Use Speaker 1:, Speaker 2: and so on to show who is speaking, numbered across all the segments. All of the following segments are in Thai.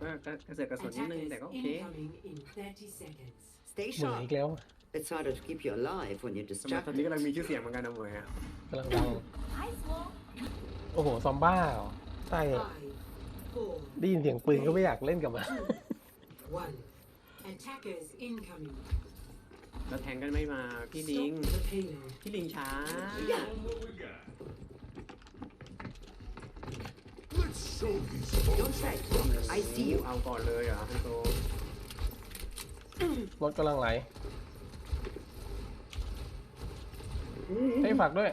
Speaker 1: ก็กระกระเสือกกระสนนิดนึงแต่ก็โอเค
Speaker 2: incoming in 30 seconds.
Speaker 3: Stay
Speaker 4: เหมือน
Speaker 3: sharp.
Speaker 4: อีกแล้ว
Speaker 3: It's harder to keep you alive when you're
Speaker 1: สมัยตอนนี้
Speaker 3: distracted.
Speaker 1: กำลังมีชื่อเสียงเหมือนกันนะเหมยอะ
Speaker 4: กำลังดังโอ้โห ซอมบ้าเหรอใช่อะ
Speaker 2: Five, four,
Speaker 4: ได้ยินเสียงปืนก็ไม่อยากเล่นกับมัน
Speaker 2: one. Attackers incoming.
Speaker 1: แล้วแทงกันไม่มาพี่ลิง
Speaker 2: Stop the payload.
Speaker 1: พี่ลิงช้า
Speaker 5: Let's
Speaker 3: Don't try. I see you.
Speaker 1: เอาก่อนเลยเหรอฮันโต
Speaker 4: รถกำลังไหลให้ยฝากด้วย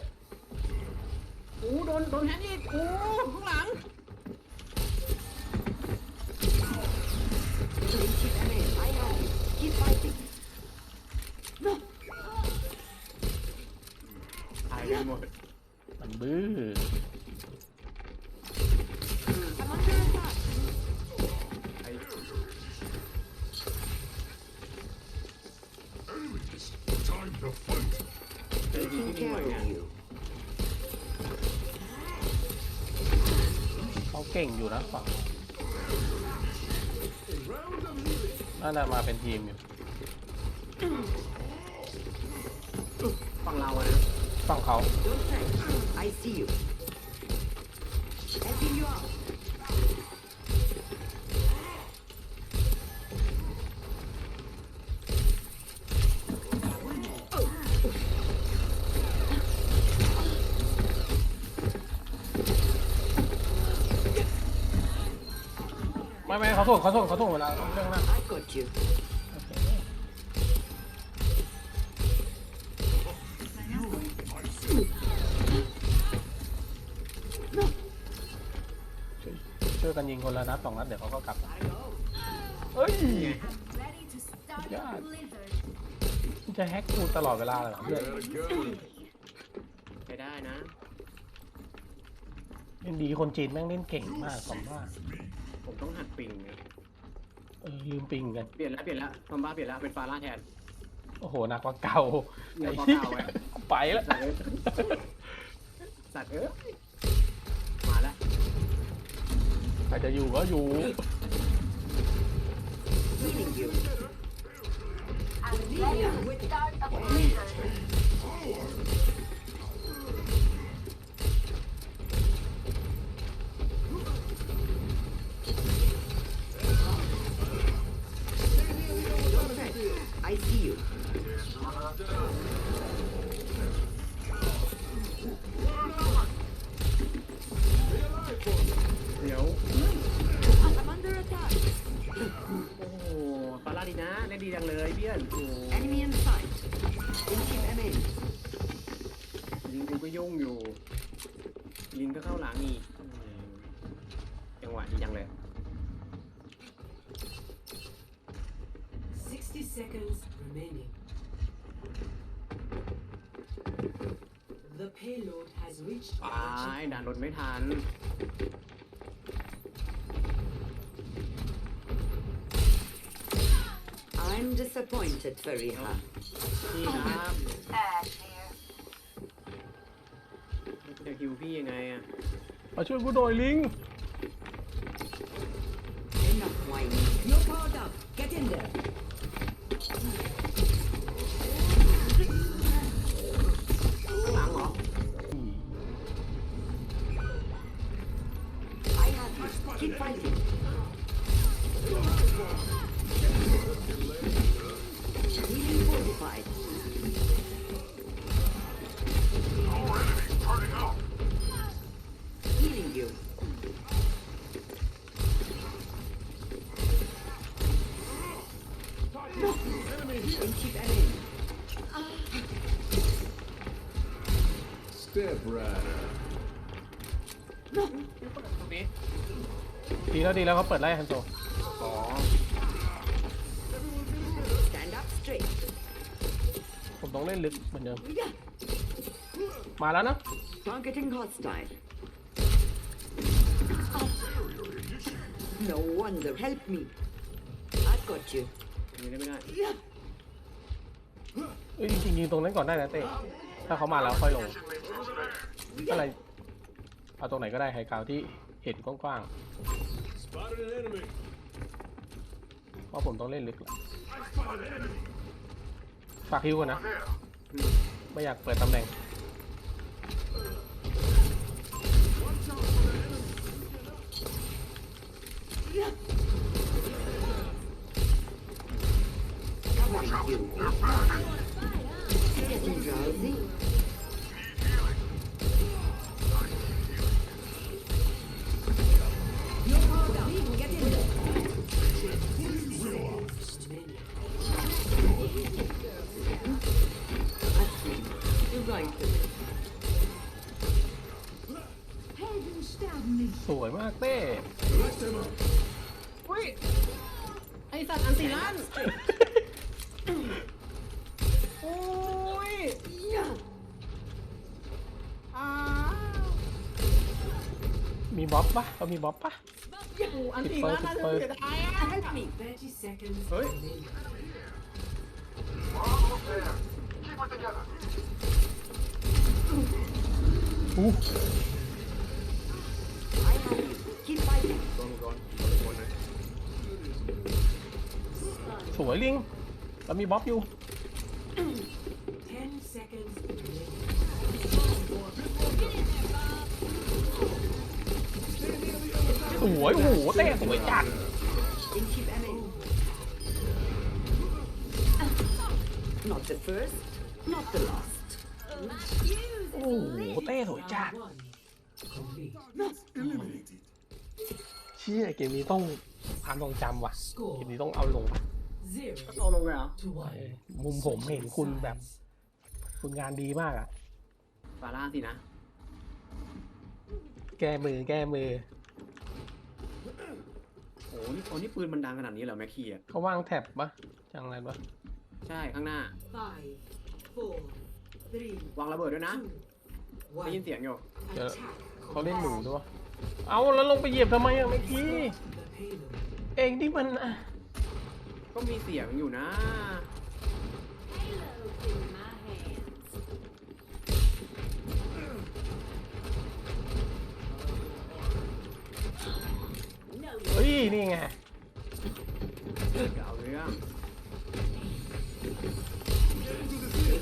Speaker 1: โอ้โดนโดนแฮนด์อีกโอ้ข้างหลัง
Speaker 3: Keep them in. I have you. Keep fighting.
Speaker 1: ตายกันหมด
Speaker 4: มันบื้อ
Speaker 3: I'm under attack.
Speaker 1: ไอ้
Speaker 5: enemies. Time to fight.
Speaker 1: ไอ้พี่
Speaker 3: Taking
Speaker 1: ลิงไหว
Speaker 3: care
Speaker 1: เนี่ย
Speaker 3: of you.
Speaker 4: เขาเก่งอยู่นะฝั่ง
Speaker 5: Round of healing.
Speaker 4: น่าจะมาเป็นทีมอยู่
Speaker 1: ฝั่งเราอะนะ
Speaker 4: ฝั่งเขา
Speaker 3: Don't try. I see you. Helping you out.
Speaker 4: ไม่ไม่เขาส่งเขาส่งเขาส่งเวลาเครื่องหน้า
Speaker 3: I got you.
Speaker 4: ช่วยกันยิงคนละนัดสองนัดเดี๋ยวเขาก็กลับเอ้ย
Speaker 6: Ready to start
Speaker 4: Yeah.
Speaker 6: a blizzard.
Speaker 4: จะแฮกกูตลอดเวลาเลยเหรอเพื่อน
Speaker 5: Gotta go.
Speaker 1: ใช้ได้นะ
Speaker 4: เล่นดีคนจีนแม่งเล่นเก่งมากผมว่า
Speaker 1: ผมต้องหัดปิงไง
Speaker 4: เออลืมปิงกัน
Speaker 1: เปลี่ยนแล้วเปลี่ยนแล้วคอมบ้าเปลี่ยนแล้วเป็นฟาร่าแทน
Speaker 4: โอ้โหหนักกว่าเก่า
Speaker 1: หนักกว่า
Speaker 4: ไอ้
Speaker 1: เก่าอะ
Speaker 4: ไปแล้ว
Speaker 1: สัตว์เอ้ยสัตว์เอ้ยมาแล้ว
Speaker 4: ใครจะอยู่ก็อยู่
Speaker 3: Healing
Speaker 2: seconds remaining. The payload has reached
Speaker 1: ตายด่านรถไม่ทัน
Speaker 3: I'm disappointed, Fariha.
Speaker 1: พี่ครับ
Speaker 6: Ash here.
Speaker 1: จะคิวพี่ยังไงอะ
Speaker 4: มาช่วยกูหน่อยลิง
Speaker 3: Enough whining. You're powered up. Get in there.
Speaker 1: ตรงนี้
Speaker 4: ดีแล้วดีแล้วเขาเปิดไล่ฮันโซ
Speaker 1: อ๋อ
Speaker 3: Stand up straight.
Speaker 4: ผมต้องเล่นลึกเหมือนเดิม มาแล้วนะ
Speaker 3: Targeting hostile. No wonder. Help me. I've got you.
Speaker 1: ไม่ได้ไม่ได้
Speaker 4: เอ้ยจริงๆยิงตรงนั้นก่อนได้นะเต้ถ้าเขามาแล้วค่อยลง อะไร เอาตรงไหนก็ได้ไฮกราวที่เห็นกว้าง
Speaker 5: Spotted an enemy.
Speaker 4: ว่าผมต้องเล่นลึกล้วฝากฮิวก่อนนะ ไม่อยากเปิดตำแหน่ง
Speaker 3: Covering you. Getting drowsy. You're
Speaker 4: บ๊อบปะเขามีบ๊อบปะ
Speaker 1: โอ้อันตีล้านน่าจะเสียดายอะ
Speaker 2: Help me. 30 seconds
Speaker 1: Hey.
Speaker 2: remaining.
Speaker 4: Ooh.
Speaker 3: I have you. Keep fighting.
Speaker 1: โดนโดนโดนเลย
Speaker 4: สวยลิงเรามีบ๊อบอยู่ สวยโอ้โหเต้สวยจัด
Speaker 3: In keep aiming. Not the first, not the last.
Speaker 4: โอ้โหเต้สวยจัด
Speaker 2: Round one. Complete.
Speaker 5: Eliminated.
Speaker 4: เชี่ยเกมนี้ต้องความทรงจำว่ะ
Speaker 2: Score
Speaker 4: เกมนี้ต้องเอาลง
Speaker 2: zero
Speaker 1: เอาลงเลยเหรอ
Speaker 2: to
Speaker 4: เอ
Speaker 2: one.
Speaker 4: อมุมผมเห็นคุณแบบ คุณงานดีมากอะ
Speaker 1: ฟาร่าสินะ
Speaker 4: แก้มือแก้มือ
Speaker 1: โอ้นี่โอ้นี่ปืนมันดังขนาดนี้เหรอแม็กคีอะ
Speaker 4: เขาวางแท็บปะจังไรปะ
Speaker 1: ใช่ข้างหน้า
Speaker 2: Five, four, three,
Speaker 1: วางระเบิดด้วยนะ
Speaker 2: two,
Speaker 1: ได้ยิน
Speaker 2: one.
Speaker 1: เสียงอยู่
Speaker 2: Attack.
Speaker 4: เขาเล่นหนูด้วยวะเอาแล้วลงไปเหยียบทำไมอะเมื่อกี้
Speaker 2: The payload.
Speaker 4: เองที่มันอะ
Speaker 1: ก็มีเสียงอยู่นะ
Speaker 6: Halo in my hands.
Speaker 4: เฮ้ย นี่ไง
Speaker 1: เอาเรื่อง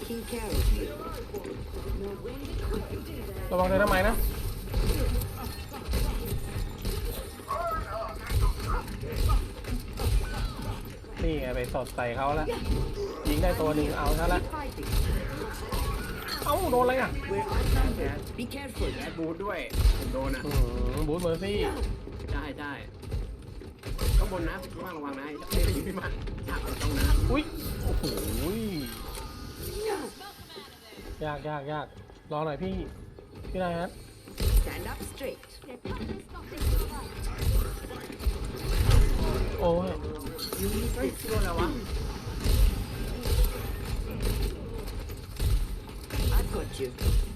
Speaker 3: Taking care of you.
Speaker 4: ระวังเลยทำไมนะนี่ไงไปสดใส่เขาแล้วยิงได้ตัวหนึ่งเอาซะละ
Speaker 3: Keep fighting.
Speaker 4: เอ้าโดนอะไรอะ
Speaker 3: We're outnumbered. Be careful.
Speaker 1: แอดบูทด้วยผมโดนอะ
Speaker 4: อืมบูธเมอร์ซี่
Speaker 1: ใช่ใช่ข้าง บนนะพี่มากระวังนะไม่ได้อยู่พี่มากฉากมันต้องนะ
Speaker 4: อุ้ยโอ้โหยยากยากยากรอหน่อยพี่พี่นายฮะ
Speaker 3: Stand up straight.
Speaker 6: They're putting this stuff in the box.
Speaker 4: โอ้ย
Speaker 3: You need
Speaker 1: เฮ้ย
Speaker 3: this.
Speaker 1: โดนแล้ววะ
Speaker 3: I've got you.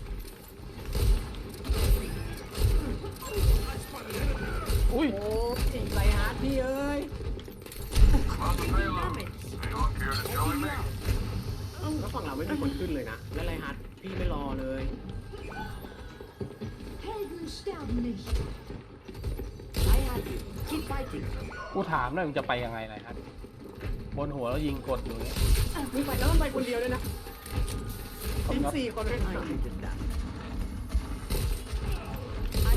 Speaker 4: อุ้ย
Speaker 1: โอ้ยไรฮาร์ดพี่เอ้ยแล้วฝั่งเราไม่มีคนขึ้นเลยนะ แล้วไรฮาร์ดพี่ไม่รอเลย
Speaker 6: Helden sterben nicht.
Speaker 3: I have you. Keep fighting.
Speaker 4: กูถามหน่อยมึงจะไปยังไงล่ะครับบนหัวแล้วยิงกดอยู่เนี่ย
Speaker 1: มึงไปแล้วมันไปคนเดียวด้วยนะทีมสี่คนเลยนะ
Speaker 3: I needed that.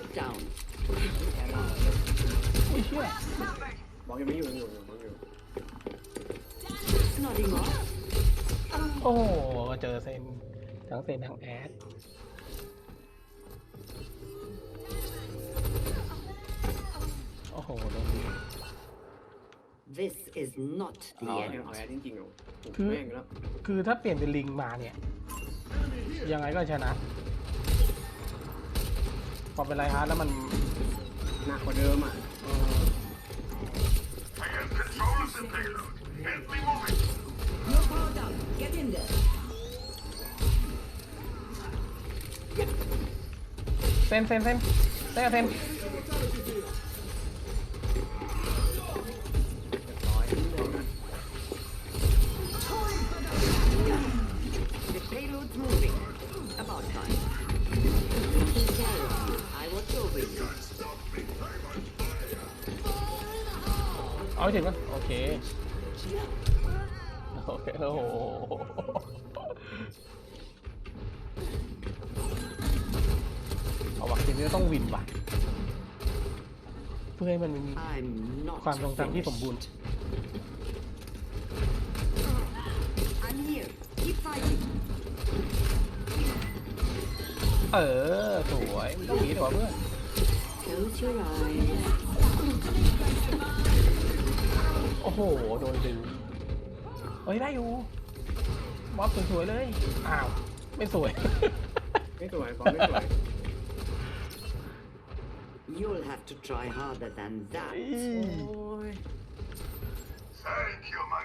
Speaker 3: Fight down.
Speaker 4: อุ้ยเชี่ย
Speaker 1: บล็อกยังไม่อยู่ยังอยู่ยังอยู่ยังอยู่
Speaker 3: Nodding off.
Speaker 4: โอ้โหเจอเซนทั้งเซนทั้งแอด โอ้โหโดน
Speaker 3: This is not the
Speaker 1: เอา
Speaker 3: end.
Speaker 1: เอาแอดจริงๆเหรอถูก
Speaker 4: คือ
Speaker 1: แม่งแล้ว
Speaker 4: คือถ้าเปลี่ยนเป็นลิงมาเนี่ย ยังไงก็ชนะพ อเป็นไรฮะแล้วมัน
Speaker 1: หนักกว่าเดิมอะ
Speaker 4: เซ
Speaker 3: ม
Speaker 4: เซมเซมเซมเซม
Speaker 1: เอา
Speaker 4: ไม่ถึงปะโอเคโอเคโอ้โหเอาวักเกนี้ต้องวินว่ะ เพื่อให้มันมีความทรงจำที่สมบูรณ์ เออ สวยมันต้องหนีดีกว่าเพื่อน
Speaker 3: Close your eyes.
Speaker 4: โอ้โห โดนดึงเฮ้ยได้อยู่บอสสวยๆเลย อ้าว ไม่สวย
Speaker 1: ไม่สวยบอลไม่สวย
Speaker 3: You'll have to try harder than that.
Speaker 1: โอ้ย
Speaker 5: Thank you, my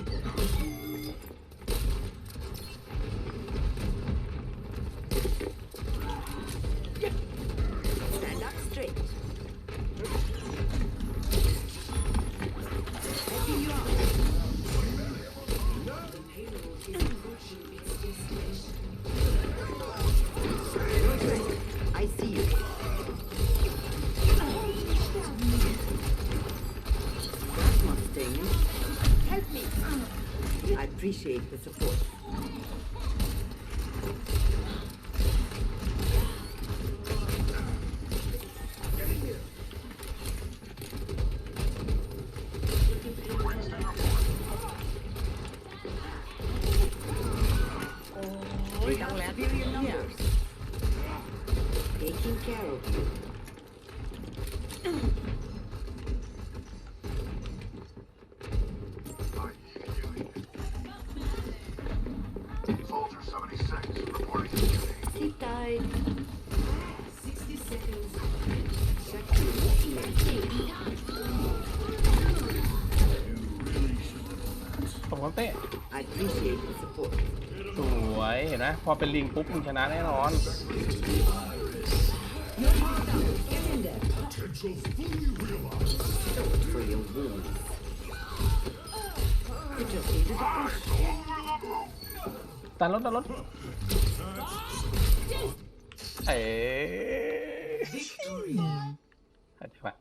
Speaker 3: That. Help me. I appreciate the support. Oh, Taking care of you.
Speaker 4: ยเห็นไหมพอเป็นลิงปุ๊บมึงชนะแน่นอนตันรถตันรถเอ๋อธิบหย